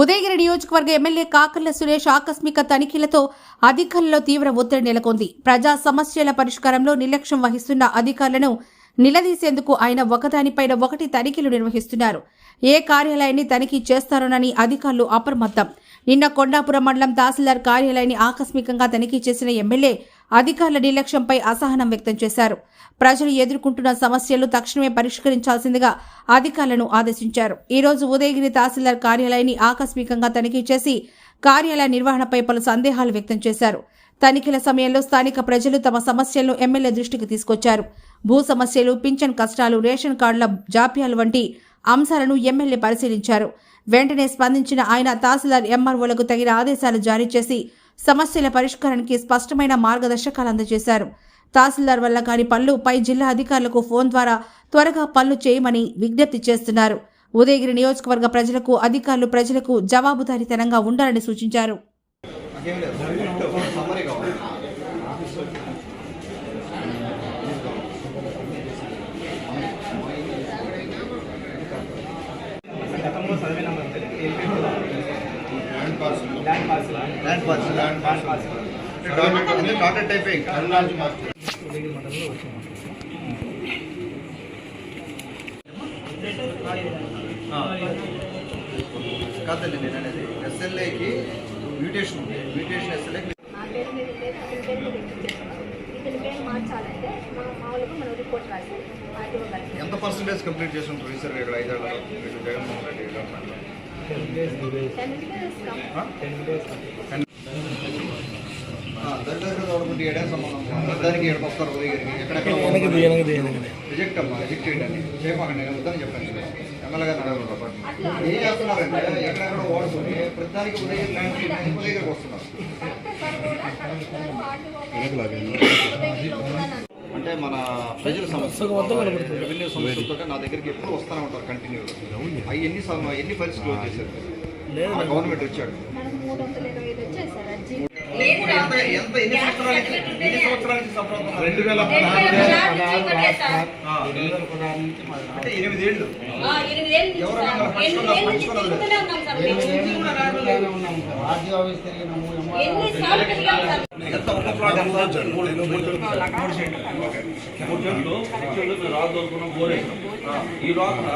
ఉదయగిరి నియోజకవర్గ ఎమ్మెల్యే కాకర్ల సురేష్ ఆకస్మిక తనిఖీలతో అధికారుల్లో తీవ్ర ఒత్తిడి నెలకొంది. ప్రజా సమస్యల పరిష్కారంలో నిర్లక్ష్యం వహిస్తున్న అధికారులను నిలదీసేందుకు ఆయన ఒకదానిపైన ఒకటి తనిఖీలు నిర్వహిస్తున్నారు. ఏ కార్యాలయాన్ని తనిఖీ చేస్తారోనని అధికారులు అప్రమత్తం. నిన్న కొండాపురం మండలం తహసీల్దార్ కార్యాలయాన్ని ఆకస్మికంగా తనిఖీ చేసిన ఎమ్మెల్యే అధికారుల నిర్లక్ష్యంపై అసహనం వ్యక్తం చేశారు. ప్రజలు ఎదుర్కొంటున్న సమస్యలు తక్షణమే పరిష్కరించాల్సిందిగా అధికారులను ఆదేశించారు. ఈ రోజు ఉదయగిరి తహసీల్దార్ కార్యాలయాన్ని ఆకస్మికంగా తనిఖీ చేసి కార్యాలయ నిర్వహణపై పలు సందేహాలు వ్యక్తం చేశారు. తనిఖీల సమయంలో స్థానిక ప్రజలు తమ సమస్యలను ఎమ్మెల్యే దృష్టికి తీసుకొచ్చారు. భూ సమస్యలు పింఛన్ కష్టాలు రేషన్ కార్డుల జాప్యాలు వంటి అంశాలను ఎమ్మెల్యే పరిశీలించారు. వెంటనే స్పందించిన ఆయన తహసీల్దార్ ఎంఆర్ఓలకు తగిన ఆదేశాలు జారీ చేసి సమస్యల పరిష్కారానికి స్పష్టమైన మార్గదర్శకాలు అందజేశారు. తహసీల్దార్ వల్ల కాని పనులు పై జిల్లా అధికారులకు ఫోన్ ద్వారా త్వరగా పనులు చేయమని విజ్ఞప్తి చేస్తున్నారు. ఉదయగిరి నియోజకవర్గ ప్రజలకు అధికారులు ప్రజలకు జవాబుదారీతనంగా ఉండాలని సూచించారు. Land parcel land parcel land parcel doctor type Karnataka master కాదండి నేను అనేది ఎస్ఎల్ఏకి మ్యూటేషన్ ఉంది. మ్యూటేషన్ ఎస్ఎల్ఏకి ఎంత పర్సెంటేజ్ కంప్లీట్ చేసి ఉంటారు? ఈసారి ఇక్కడ ఐదేళ్ళలో జగన్మోహన్ రెడ్డి గవర్నమెంట్ ఏడా సంబంధం దానికి ఏడు వస్తారు ఉదయగిరికి ఎక్కడెక్కడ రిజెక్ట్ అమ్మా రిజెక్ట్ చేయండి చేయమాకండి నేను వద్దని ఏం చేస్తున్నారంటే ఎక్కడెక్కడ ప్రతిదానికి ఉదయం ల్యాండ్ వస్తున్నారు అంటే మన ప్రజల సమస్య రెవెన్యూ సమస్యలతో నా దగ్గరికి ఎప్పుడు వస్తూనే ఉంటారు కంటిన్యూ అవి ఎన్ని ఎన్ని ఫైల్స్ క్లోజ్ చేశారు? గవర్నమెంట్ వచ్చాడు. ఎంత ఎంత ఎన్ని సంవత్సరాలకి ఎన్ని సంవత్సరాలకి సఫర్ రెండు వేల అంటే ఎనిమిది ఏళ్ళు ఎవరు మిమ్మల్ని పంచుకున్నారు పంచుకున్నారు ఎంత ఒక్క ప్లాట్ ఎంత మూడు చెట్లు చెట్లు మేము రాదు దొరుకున్నాం బోరేసాం ఈ లోపల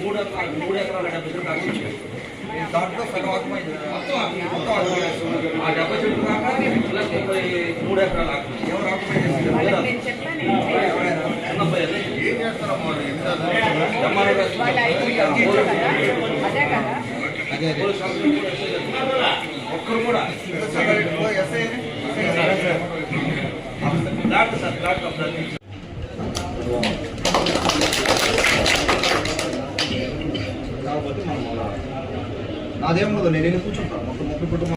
మూడు ఎకరాలు మూడు డెబ్బై. దాంట్లో సగం ఆత్మైంది మొత్తం మొత్తం ఆత్మైంది. ఆ డెబ్బై చెట్లు కాక ప్లస్ ముప్పై మూడు ఎకరాలు ఆకు. ఎవరు ఆత్మైంది చిన్న అబ్బాయి అది. ఏం చేస్తారమ్మా వాళ్ళు? ఎన్ని చేస్తారు? ఎంఆర్ఓ గారు పోలీస్ ఆఫీసర్ కూడా ఎస్ఐ గారు. ఒక్కరు కూడా. SI doctor sir doctor Abdul నాదేం ఉండదు నేను వెళ్ళి కూర్చుంటాను. మొత్తం ముప్పై కుటుంబం